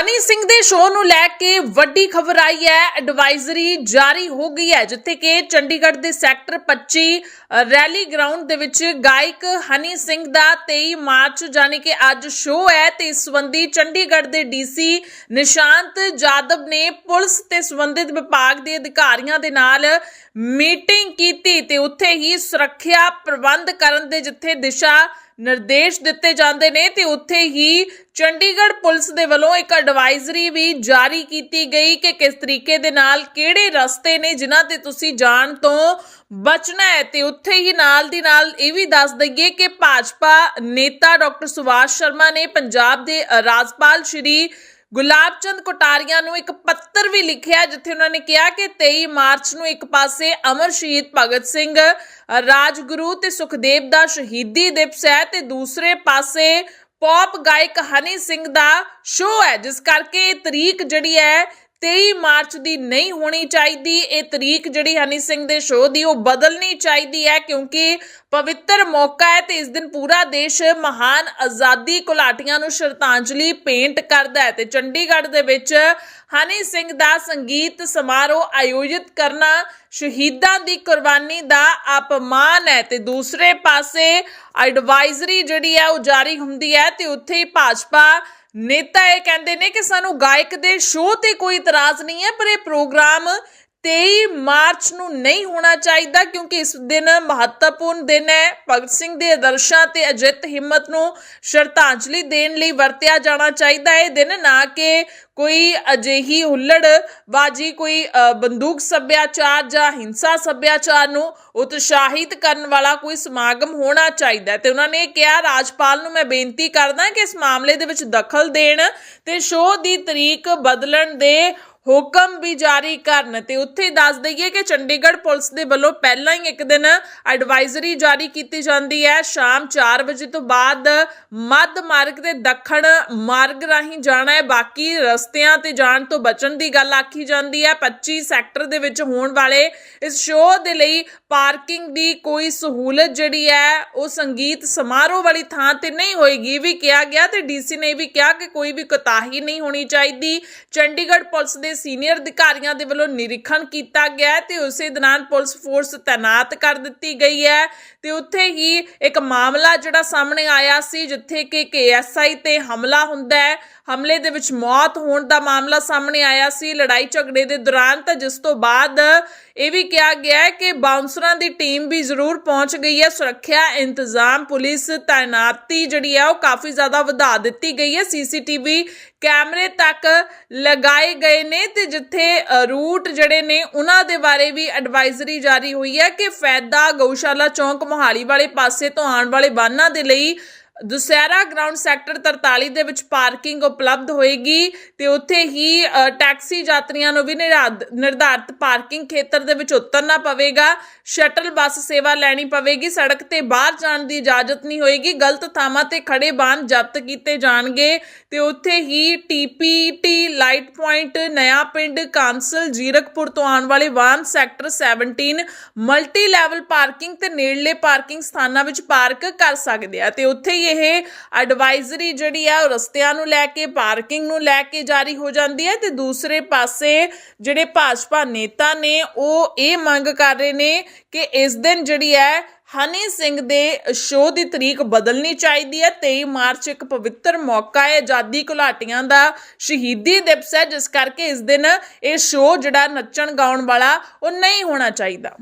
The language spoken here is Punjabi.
ਹਨੀ ਸਿੰਘ ਦੇ ਸ਼ੋਅ ਨੂੰ ਲੈ ਕੇ ਵੱਡੀ ਖਬਰ ਆਈ ਹੈ। ਐਡਵਾਈਜ਼ਰੀ ਜਾਰੀ ਹੋ ਗਈ ਹੈ, ਜਿੱਥੇ ਕਿ ਚੰਡੀਗੜ੍ਹ ਦੇ ਸੈਕਟਰ 25 ਰੈਲੀ ਗਰਾਊਂਡ ਦੇ ਵਿੱਚ ਗਾਇਕ ਹਨੀ ਸਿੰਘ ਦਾ 23 ਮਾਰਚ ਜਾਨੀ ਕਿ ਅੱਜ ਸ਼ੋਅ ਹੈ ਤੇ ਇਸ ਸੰਬੰਧੀ ਚੰਡੀਗੜ੍ਹ ਦੇ ਡੀਸੀ ਨਿਸ਼ਾਂਤ ਜਾਦਵ ਨੇ ਪੁਲਿਸ ਤੇ ਸੰਬੰਧਿਤ ਵਿਭਾਗ ਦੇ ਅਧਿਕਾਰੀਆਂ ਦੇ ਨਾਲ ਮੀਟਿੰਗ ਕੀਤੀ ਤੇ ਉੱਥੇ ਹੀ ਸੁਰੱਖਿਆ ਪ੍ਰਬੰਧ ਕਰਨ ਦੇ ਜਿੱਥੇ ਦਿਸ਼ਾ ਨਿਰਦੇਸ਼ ਦਿੱਤੇ ਜਾਂਦੇ ਨੇ ਤੇ ਉੱਥੇ ਹੀ ਚੰਡੀਗੜ੍ਹ ਪੁਲਿਸ ਦੇ ਵੱਲੋਂ ਇੱਕ ਐਡਵਾਈਜ਼ਰੀ ਵੀ ਜਾਰੀ ਕੀਤੀ ਗਈ ਕਿ ਕਿਸ ਤਰੀਕੇ ਦੇ ਨਾਲ ਕਿਹੜੇ ਰਸਤੇ ਨੇ ਜਿਨ੍ਹਾਂ ਤੇ ਤੁਸੀਂ ਜਾਣ ਤੋਂ ਬਚਣਾ ਹੈ। ਤੇ ਉੱਥੇ ਹੀ ਨਾਲ ਦੀ ਨਾਲ ਇਹ ਵੀ ਦੱਸ ਦਈਏ ਕਿ ਭਾਜਪਾ ਨੇਤਾ ਡਾਕਟਰ ਸੁਭਾਸ਼ ਸ਼ਰਮਾ ਨੇ ਪੰਜਾਬ ਦੇ ਰਾਜਪਾਲ ਸ਼੍ਰੀ ਗੁਲਾਬ ਚੰਦ ਕੋਟਾਰੀਆ ਨੂੰ ਇੱਕ ਪੱਤਰ ਵੀ ਲਿਖਿਆ, ਜਿੱਥੇ ਉਹਨਾਂ ਨੇ ਕਿਹਾ ਕਿ 23 ਮਾਰਚ ਨੂੰ ਇੱਕ ਪਾਸੇ ਅਮਰ ਸ਼ਹੀਦ ਭਗਤ ਸਿੰਘ ਰਾਜਗੁਰੂ ਤੇ ਸੁਖਦੇਵ ਦਾ ਸ਼ਹੀਦੀ ਦਿਵਸ ਹੈ ਤੇ ਦੂਸਰੇ ਪਾਸੇ ਪੌਪ ਗਾਇਕ ਹਨੀ ਸਿੰਘ ਦਾ ਸ਼ੋਅ ਹੈ, ਜਿਸ ਕਰਕੇ ਇਹ ਤਰੀਕ ਜਿਹੜੀ ਹੈ 23 ਮਾਰਚ ਦੀ ਨਹੀਂ ਹੋਣੀ ਚਾਹੀਦੀ। ਇਹ ਤਰੀਕ ਜਿਹੜੀ ਹਨੀ ਸਿੰਘ ਦੇ ਸ਼ੋਅ ਦੀ, ਉਹ ਬਦਲਣੀ ਚਾਹੀਦੀ ਹੈ ਕਿਉਂਕਿ ਪਵਿੱਤਰ ਮੌਕਾ ਹੈ ਤੇ ਇਸ ਦਿਨ ਪੂਰਾ ਦੇਸ਼ ਮਹਾਨ ਆਜ਼ਾਦੀ ਘੁਲਾਟੀਆਂ ਨੂੰ ਸ਼ਰਧਾਂਜਲੀ ਪੇਂਟ ਕਰਦਾ ਹੈ ਤੇ ਚੰਡੀਗੜ੍ਹ ਦੇ ਵਿੱਚ ਹਨੀ ਸਿੰਘ ਦਾ ਸੰਗੀਤ ਸਮਾਰੋਹ ਆਯੋਜਿਤ ਕਰਨਾ ਸ਼ਹੀਦਾਂ ਦੀ ਕੁਰਬਾਨੀ ਦਾ ਅਪਮਾਨ ਹੈ ਤੇ ਦੂਸਰੇ ਪਾਸੇ ਐਡਵਾਈਜ਼ਰੀ ਜਿਹੜੀ ਹੈ ਉਹ ਜਾਰੀ ਹੁੰਦੀ ਹੈ ਤੇ ਉੱਥੇ ਹੀ ਭਾਜਪਾ ਨੇਤਾ ਇਹ ਕਹਿੰਦੇ ਨੇ ਕਿ ਸਾਨੂੰ ਗਾਇਕ ਦੇ ਸ਼ੋਅ ਤੇ ਕੋਈ ਇਤਰਾਜ਼ ਨਹੀਂ ਹੈ, ਪਰ ਇਹ ਪ੍ਰੋਗਰਾਮ 23 ਮਾਰਚ ਨੂੰ ਨਹੀਂ ਹੋਣਾ ਚਾਹੀਦਾ ਕਿਉਂਕਿ ਇਸ ਦਿਨ ਮਹੱਤਵਪੂਰਨ ਦਿਨ ਹੈ। ਭਗਤ ਸਿੰਘ ਦੇ ਆਦਰਸ਼ਾਂ ਤੇ ਅਜਿੱਤ ਹਿੰਮਤ ਨੂੰ ਸ਼ਰਧਾਂਜਲੀ ਦੇਣ ਲਈ ਵਰਤਿਆ ਜਾਣਾ ਚਾਹੀਦਾ ਹੈ। ਦਿਨ ਨਾ ਕਿ ਕੋਈ ਅਜਿਹੀ ਹੁੱਲੜ ਕੋਈ ਬੰਦੂਕ ਸੱਭਿਆਚਾਰ ਜਾਂ ਹਿੰਸਾ ਸੱਭਿਆਚਾਰ ਨੂੰ ਉਤਸ਼ਾਹਿਤ ਕਰਨ ਵਾਲਾ ਕੋਈ ਸਮਾਗਮ ਹੋਣਾ ਚਾਹੀਦਾ ਤੇ ਉਹਨਾਂ ਨੇ ਕਿਹਾ, ਰਾਜਪਾਲ ਨੂੰ ਮੈਂ ਬੇਨਤੀ ਕਰਦਾ ਕਿ ਇਸ ਮਾਮਲੇ ਦੇ ਵਿੱਚ ਦਖਲ ਦੇਣ ਤੇ ਸ਼ੋਅ ਦੀ ਤਰੀਕ ਬਦਲਣ ਦੇ ਹੁਕਮ ਵੀ ਜਾਰੀ ਕਰਨ ਤੇ ਉੱਥੇ ਦੱਸ ਦਈਏ ਕਿ ਚੰਡੀਗੜ੍ਹ ਪੁਲਿਸ ਦੇ ਵੱਲੋਂ ਪਹਿਲਾਂ ਹੀ ਇੱਕ ਦਿਨ ਐਡਵਾਈਜ਼ਰੀ ਜਾਰੀ ਕੀਤੀ ਜਾਂਦੀ ਹੈ। ਸ਼ਾਮ 4 ਵਜੇ ਤੋਂ ਬਾਅਦ ਮੱਧ ਮਾਰਗ ਤੇ ਦੱਖਣ ਮਾਰਗ ਰਾਹੀਂ ਜਾਣਾ ਹੈ। ਬਾਕੀ ਰਸਤਿਆਂ ਤੇ ਜਾਣ ਤੋਂ ਬਚਣ ਦੀ ਗੱਲ ਆਖੀ ਜਾਂਦੀ ਹੈ। 25 ਸੈਕਟਰ ਦੇ ਵਿੱਚ ਹੋਣ ਵਾਲੇ ਇਸ ਸ਼ੋਅ ਦੇ ਲਈ ਪਾਰਕਿੰਗ ਦੀ ਕੋਈ ਸਹੂਲਤ ਜਿਹੜੀ ਹੈ, ਉਹ ਸੰਗੀਤ ਸਮਾਰੋਹ ਵਾਲੀ ਥਾਂ ਤੇ ਨਹੀਂ ਹੋਏਗੀ। ਇਹ ਵੀ ਕਿਹਾ ਗਿਆ ਤੇ ਡੀਸੀ ਨੇ ਇਹ ਵੀ ਕਿਹਾ ਕਿ ਕੋਈ ਵੀ ਕੋਤਾਹੀ ਨਹੀਂ ਹੋਣੀ ਚਾਹੀਦੀ। ਚੰਡੀਗੜ੍ਹ ਪੁਲਿਸ ਦੇ ਸੀਨੀਅਰ ਅਧਿਕਾਰੀਆਂ ਦੇ ਵੱਲੋਂ ਨਿਰੀਖਣ ਕੀਤਾ ਗਿਆ ਤੇ ਉਸੇ ਦੌਰਾਨ ਪੁਲਿਸ ਫੋਰਸ ਤਾਇਨਾਤ ਕਰ ਦਿੱਤੀ ਗਈ ਹੈ ਤੇ ਉੱਥੇ ਹੀ ਇੱਕ ਮਾਮਲਾ ਜਿਹੜਾ ਸਾਹਮਣੇ ਆਇਆ ਸੀ, ਜਿੱਥੇ ਕਿ ਕੇਐਸਆਈ ਤੇ ਹਮਲਾ ਹੁੰਦਾ ਹੈ। ਹਮਲੇ ਦੇ ਵਿੱਚ ਮੌਤ ਹੋਣ ਦਾ ਮਾਮਲਾ ਸਾਹਮਣੇ ਆਇਆ ਸੀ। ਲੜਾਈ ਝਗੜੇ ਦੇ ਦੌਰਾਨ ਤਾਂ ਜਿਸ ਤੋਂ ਬਾਅਦ ਇਹ ਵੀ ਕਿਹਾ ਗਿਆ ਹੈ ਕਿ ਬਾਉਂਸਰਾਂ ਦੀ ਟੀਮ ਵੀ ਜ਼ਰੂਰ ਪਹੁੰਚ ਗਈ ਹੈ। ਸੁਰੱਖਿਆ, ਇੰਤਜ਼ਾਮ, ਪੁਲਿਸ, ਤਾਇਨਾਤੀ ਜਿਹੜੀ ਹੈ ਉਹ ਕਾਫੀ ਜ਼ਿਆਦਾ ਵਧਾ ਦਿੱਤੀ ਗਈ ਹੈ। ਸੀਸੀਟੀਵੀ ਕੈਮਰੇ ਤੱਕ ਲਗਾਏ ਗਏ ਨੇ ਤੇ ਜਿੱਥੇ ਰੂਟ ਜਿਹੜੇ ਨੇ ਉਹਨਾਂ ਦੇ ਬਾਰੇ ਵੀ ਐਡਵਾਈਜ਼ਰੀ ਜਾਰੀ ਹੋਈ ਹੈ ਕਿ ਫੈਦਾ ਗਊਸ਼ਾਲਾ ਚੌਂਕ ਮੋਹਾਲੀ ਵਾਲੇ ਪਾਸੇ ਤੋਂ ਆਉਣ ਵਾਲੇ ਵਾਹਨਾਂ ਦੇ ਲਈ ਦੁਸਹਿਰਾ ਗਰਾਊਂਡ ਸੈਕਟਰ 43 ਦੇ ਵਿੱਚ ਪਾਰਕਿੰਗ ਉਪਲਬਧ ਹੋਏਗੀ ਤੇ ਉੱਥੇ ਹੀ ਟੈਕਸੀ ਯਾਤਰੀਆਂ ਨੂੰ ਵੀ ਨਿਰਧਾਰਤ ਪਾਰਕਿੰਗ ਖੇਤਰ ਦੇ ਵਿੱਚ ਉਤਰਨਾ ਪਵੇਗਾ। ਸ਼ਟਲ ਬੱਸ ਸੇਵਾ ਲੈਣੀ ਪਵੇਗੀ। ਸੜਕ ਤੇ ਬਾਹਰ ਜਾਣ ਦੀ ਇਜਾਜ਼ਤ ਨਹੀਂ ਹੋਏਗੀ। ਗਲਤ ਥਾਵਾਂ ਤੇ ਖੜੇ ਵਾਹਨ ਜ਼ਬਤ ਕੀਤੇ ਜਾਣਗੇ ਤੇ ਉੱਥੇ ਹੀ ਟੀਪੀਟੀ ਲਾਈਟ ਪੁਆਇੰਟ ਨਇਆ ਪਿੰਡ ਕਾਂਸਲ, ਜੀਰਕਪੁਰ ਤੋਂ ਆਉਣ ਵਾਲੇ ਵਾਹਨ ਸੈਕਟਰ 17 ਮਲਟੀ ਲੈਵਲ ਪਾਰਕਿੰਗ ਤੇ ਨੇੜਲੇ ਪਾਰਕਿੰਗ ਸਥਾਨਾਂ ਵਿੱਚ ਪਾਰਕ ਕਰ ਸਕਦੇ ਆ ਤੇ ਉੱਥੇ ਹੀ ਇਹ ਐਡਵਾਈਜ਼ਰੀ ਜਿਹੜੀ ਆ ਉਹ ਰਸਤਿਆਂ ਨੂੰ ਲੈ ਕੇ ਪਾਰਕਿੰਗ ਨੂੰ ਲੈ ਕੇ ਜਾਰੀ ਹੋ ਜਾਂਦੀ ਹੈ ਤੇ ਦੂਸਰੇ ਪਾਸੇ ਜਿਹੜੇ ਭਾਜਪਾ ਨੇਤਾ ਨੇ, ਉਹ ਇਹ ਮੰਗ ਕਰ ਰਹੇ ਨੇ ਕਿ ਇਸ ਦਿਨ ਜਿਹੜੀ ਹੈ ਹਨੀ ਸਿੰਘ ਦੇ ਸ਼ੋਅ ਦੀ ਤਰੀਕ ਬਦਲਣੀ ਚਾਹੀਦੀ ਹੈ। 23 ਮਾਰਚ ਇੱਕ ਪਵਿੱਤਰ ਮੌਕਾ ਹੈ, ਆਜ਼ਾਦੀ ਘੁਲਾਟੀਆਂ ਦਾ ਸ਼ਹੀਦੀ ਦਿਵਸ ਹੈ, ਜਿਸ ਕਰਕੇ ਇਸ ਦਿਨ ਇਹ ਸ਼ੋਅ ਜਿਹੜਾ ਨੱਚਣ ਗਾਉਣ ਵਾਲਾ ਉਹ ਨਹੀਂ ਹੋਣਾ ਚਾਹੀਦਾ।